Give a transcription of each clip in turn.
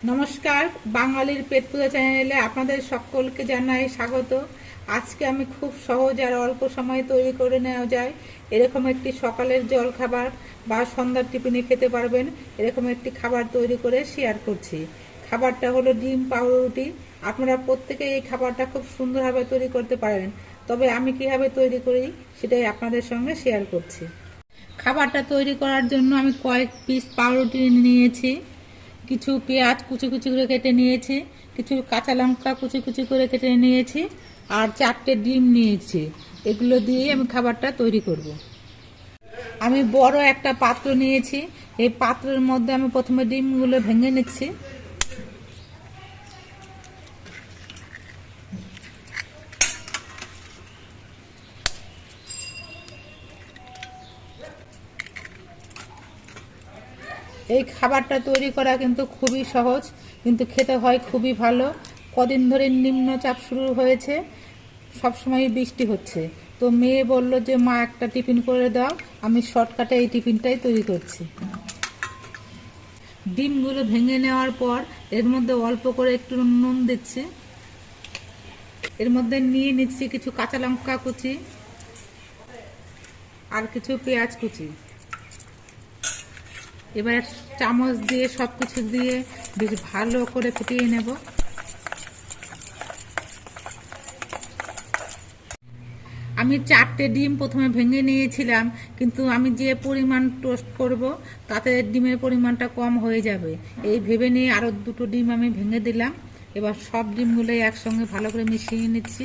নমস্কার, বাঙালির পেট পূজা চ্যানেলে আপনাদের সকলকে জানাই স্বাগত। আজকে আমি খুব সহজ আর অল্প সময়ে তৈরি করে নেওয়া যায়। এরকম একটি সকালের জল খাবার বা সন্ধ্যার টিফিনে খেতে পারবেন। এরকম একটি খাবার তৈরি করে শেয়ার করছি। খাবারটা হলো ডিম পাউরুটি। আপনারা প্রত্যেকে এই খাবারটা খুব সুন্দরভাবে তৈরি করতে পারেন। তবে আমি কীভাবে তৈরি করি সেটাই আপনাদের সঙ্গে শেয়ার করছি। খাবারটা তৈরি করার জন্য আমি কয়েক পিস পাউরুটি নিয়েছি। কিছু পেঁয়াজ কুচি কুচি করে কেটে নিয়েছি, কিছু কাঁচা লঙ্কা কুচি কুচি করে কেটে নিয়েছি, আর চারটে ডিম নিয়েছি। এগুলো দিয়ে আমি খাবারটা তৈরি করব। আমি বড় একটা পাত্র নিয়েছি। এই পাত্রের মধ্যে আমি প্রথমে ডিমগুলো ভেঙে নিচ্ছি। এই খাবারটা তৈরি করা কিন্তু খুবই সহজ, কিন্তু খেতে হয় খুবই ভালো। কদিন ধরে নিম্নচাপ শুরু হয়েছে সবসময় বৃষ্টি হচ্ছে। তো মেয়ে বলল যে, মা, একটা টিফিন করে দাও, আমি শর্টকাটে এই টিফিনটাই তৈরি করছি। ডিমগুলো ভেঙে নেওয়ার পর এর মধ্যে অল্প করে একটু নুন দিচ্ছি। এর মধ্যে নিয়ে নিচ্ছি কিছু কাঁচা লঙ্কা কুচি আর কিছু পেঁয়াজ কুচি। এবার চামচ দিয়ে সব কিছু দিয়ে বেশ ভালো করে ফুটিয়ে নেব। আমি চারটে ডিম প্রথমে ভেঙে নিয়েছিলাম, কিন্তু আমি যে পরিমাণ টোস্ট করব, তাতে ডিমের পরিমাণটা কম হয়ে যাবে। এই ভেবে নিয়ে আরও দুটো ডিম আমি ভেঙে দিলাম। এবার সব ডিমগুলোই একসঙ্গে ভালো করে মিশিয়ে নিচ্ছি।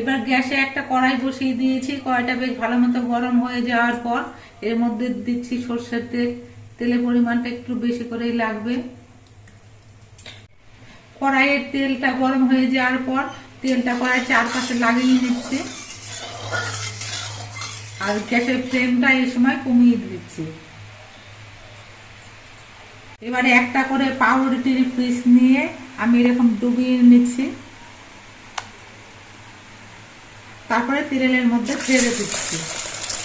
এবার গ্যাসে একটা কড়াই বসিয়ে দিয়েছি। কড়াইটা বেশ ভালো মতো গরম হয়ে যাওয়ার পর এর মধ্যে দিচ্ছি সর্ষের তেল। তেলের পরিমাণটা একটু বেশি করেই লাগবে। কড়াইয়ের তেলটা গরম হয়ে যাওয়ার পর তেলটা কড়াই চারপাশে লাগিয়ে নিচ্ছি আর গ্যাসের ফ্লেমটা এই সময় কমিয়ে দিচ্ছি। এবারে একটা করে পাউরুটির পিস নিয়ে আমি এরকম ডুবিয়ে নিচ্ছি। তারপরে তেলের মধ্যে ছেড়ে দিচ্ছি।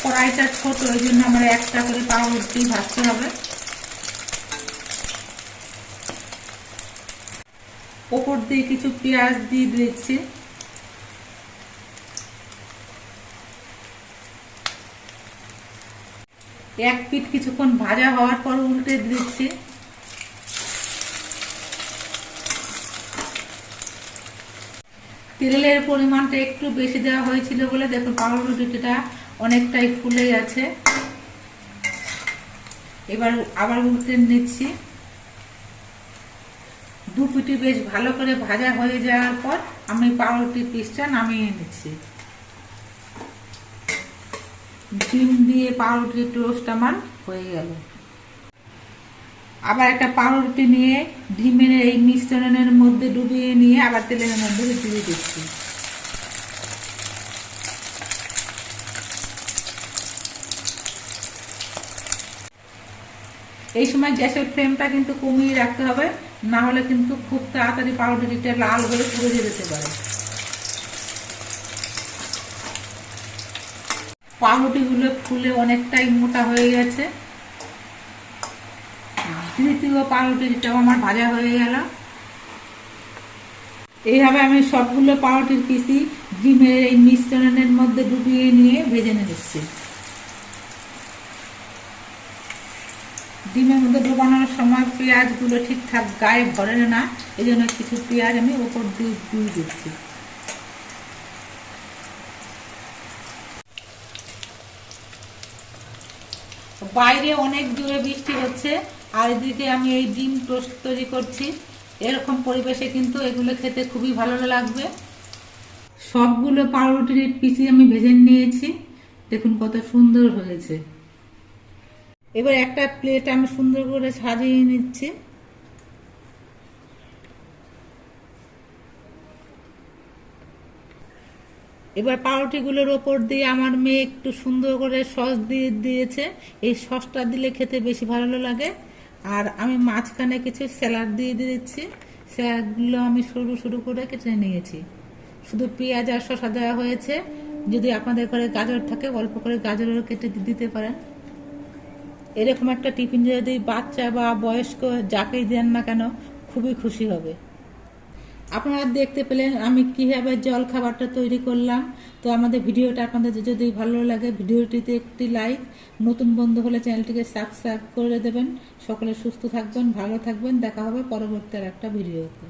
কড়াইটা ছোট, ওই জন্য আমার একটা করে পাউরুটি ভাজতে হবে। ওপর দিয়ে কিছু পেঁয়াজ দিয়ে দিচ্ছি। এক পিঠ কিছুক্ষণ ভাজা হওয়ার পর উল্টে দিচ্ছি। তেলের পরিমাণটা একটু বেশি দেওয়া হয়েছিল বলে দেখুন পাউরুটিটা অনেকটাই ফুলে গেছে। এবার আবার উল্টে নিচ্ছি। দু পিটি বেশ ভালো করে ভাজা হয়ে যাওয়ার পর আমি পাউরুটি পিসটা নামিয়ে নিচ্ছি। ডিম দিয়ে পাউরুটি টোস্ট আমার হয়ে গেল। আবার একটা পাউরুটি নিয়ে ডিমের এই মিশ্রণের মধ্যে ডুবিয়ে নিয়ে আবার তেলের মধ্যে দিয়ে দিচ্ছি। এই সময় গ্যাসের ফ্লেমটা কিন্তু কমিয়ে রাখতে হবে, না হলে কিন্তু খুব তাড়াতাড়ি পাউরুটিটা লাল হয়ে পুড়ে যেতে পারে। পাউরুটিগুলো ফুলে অনেকটাই মোটা হয়ে গেছে। তৃতীয় পাউরুটিটাও আমার ভাজা হয়ে গেল। এইভাবে আমি সবগুলো পাউরুটির পিসি ডিমের এই মিশ্রণের মধ্যে ডুবিয়ে নিয়ে ভেজে নিচ্ছি ডিমের মধ্যে ডোবানোর সময় পেঁয়াজগুলো ঠিকঠাক গায়ে ভরে না এই জন্য কিছু পেঁয়াজ আমি ওপর দিয়ে দিয়ে দিচ্ছি। বাইরে অনেক দূরে বৃষ্টি হচ্ছে। আর এদিকে আমি এই ডিম টোস্ট তৈরি করছি। এরকম পরিবেশে কিন্তু এগুলো খেতে খুবই ভালো লাগবে। সবগুলো পাউরুটির পিসি আমি ভেজে নিয়েছি। দেখুন কত সুন্দর হয়েছে। এবার একটা প্লেট আমি সুন্দর করে সাজিয়ে নিচ্ছি। এবার পাউরুটিগুলোর ওপর দিয়ে আমার মেয়ে একটু সুন্দর করে সস দিয়ে দিয়েছে। এই সসটা দিলে খেতে বেশি ভালো লাগে। আর আমি মাঝখানে কিছু স্যালাড দিয়ে দিচ্ছি স্যালাডগুলো আমি সরু সরু করে কেটে নিয়েছি। শুধু পেঁয়াজ আর শশা দেওয়া হয়েছে। যদি আপনাদের ঘরে গাজর থাকে, অল্প করে গাজরও কেটে দিতে পারেন। এরকম একটা টিফিন যদি বাচ্চা বা বয়স্ক যাকেই দেন না কেন, খুবই খুশি হবে। আপনারা দেখতে পেলেন আমি কীভাবে জল খাবারটা তৈরি করলাম। তো আমাদের ভিডিওটা আপনাদের যদি ভালো লাগে, ভিডিওটিতে একটি লাইক, নতুন বন্ধু হলে চ্যানেলটিকে সাবস্ক্রাইব করে দেবেন। সকলে সুস্থ থাকবেন, ভালো থাকবেন। দেখা হবে পরবর্তী আর একটা ভিডিওতে।